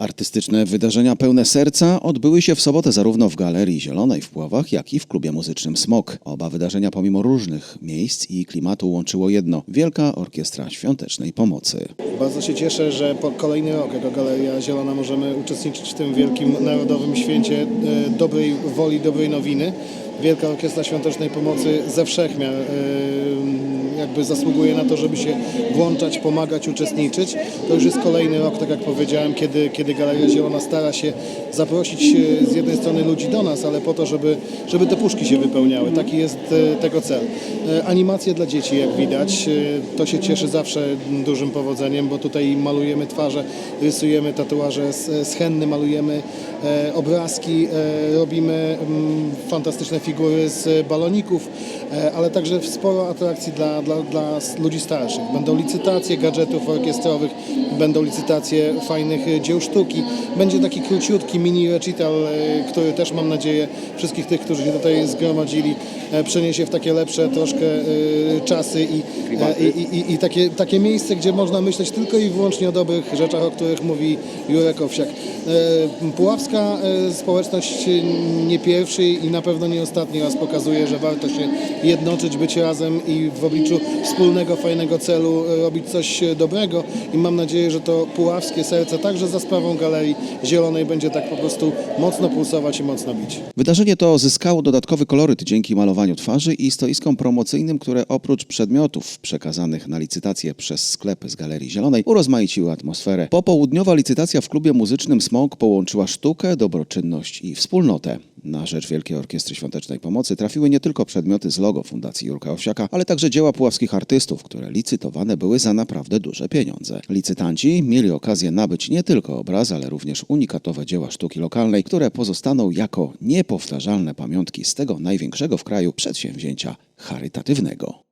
Artystyczne wydarzenia pełne serca odbyły się w sobotę zarówno w Galerii Zielonej w Pławach, jak i w klubie muzycznym Smok. Oba wydarzenia pomimo różnych miejsc i klimatu łączyło jedno – Wielka Orkiestra Świątecznej Pomocy. Bardzo się cieszę, że po kolejny rok jako Galeria Zielona możemy uczestniczyć w tym wielkim narodowym święcie e, dobrej woli, dobrej nowiny. Wielka Orkiestra Świątecznej Pomocy ze wszechmiar e, jakby zasługuje na to, żeby się włączać, pomagać, uczestniczyć. To już jest kolejny rok, tak jak powiedziałem, kiedy, kiedy Galeria Zielona stara się zaprosić e, z jednej strony ludzi do nas, ale po to, żeby, żeby te puszki się wypełniały. Taki jest e, tego cel. E, Animacje dla dzieci, jak widać, to się cieszy zawsze dużym powodzeniem, bo tutaj malujemy twarze, rysujemy tatuaże z, z henny, malujemy obrazki, robimy mm, fantastyczne figury z baloników, ale także sporo atrakcji dla, dla, dla ludzi starszych. Będą licytacje gadżetów orkiestrowych, będą licytacje fajnych dzieł sztuki. Będzie taki króciutki mini recital, e, który też mam nadzieję wszystkich tych, którzy się tutaj zgromadzili, e, przeniesie w takie lepsze troszkę e, czasy i, i, i, i takie, takie miejsce, gdzie można myśleć tylko i wyłącznie o dobrych rzeczach, o których mówi Jurek Owsiak. Puławska społeczność nie pierwszy i na pewno nie ostatni raz pokazuje, że warto się jednoczyć, być razem i w obliczu wspólnego, fajnego celu robić coś dobrego. I mam nadzieję, że to puławskie serce także za sprawą Galerii Zielonej będzie tak po prostu mocno pulsować i mocno bić. Wydarzenie to zyskało dodatkowy koloryt dzięki malowaniu twarzy i stoiskom promocyjnym, które oprócz przedmiotów przekazanych na licytację przez sklepy z Galerii Zielonej urozmaiciły atmosferę. Popołudniowa licytacja w klubie muzycznym Smok połączyła sztukę, dobroczynność i wspólnotę. Na rzecz Wielkiej Orkiestry Świątecznej Pomocy trafiły nie tylko przedmioty z logo Fundacji Jurka Owsiaka, ale także dzieła puławskich artystów, które licytowane były za naprawdę duże pieniądze. Licytanci mieli okazję nabyć nie tylko obraz, ale również unikatowe dzieła sztuki lokalnej, które pozostaną jako niepowtarzalne pamiątki z tego największego w kraju przedsięwzięcia charytatywnego.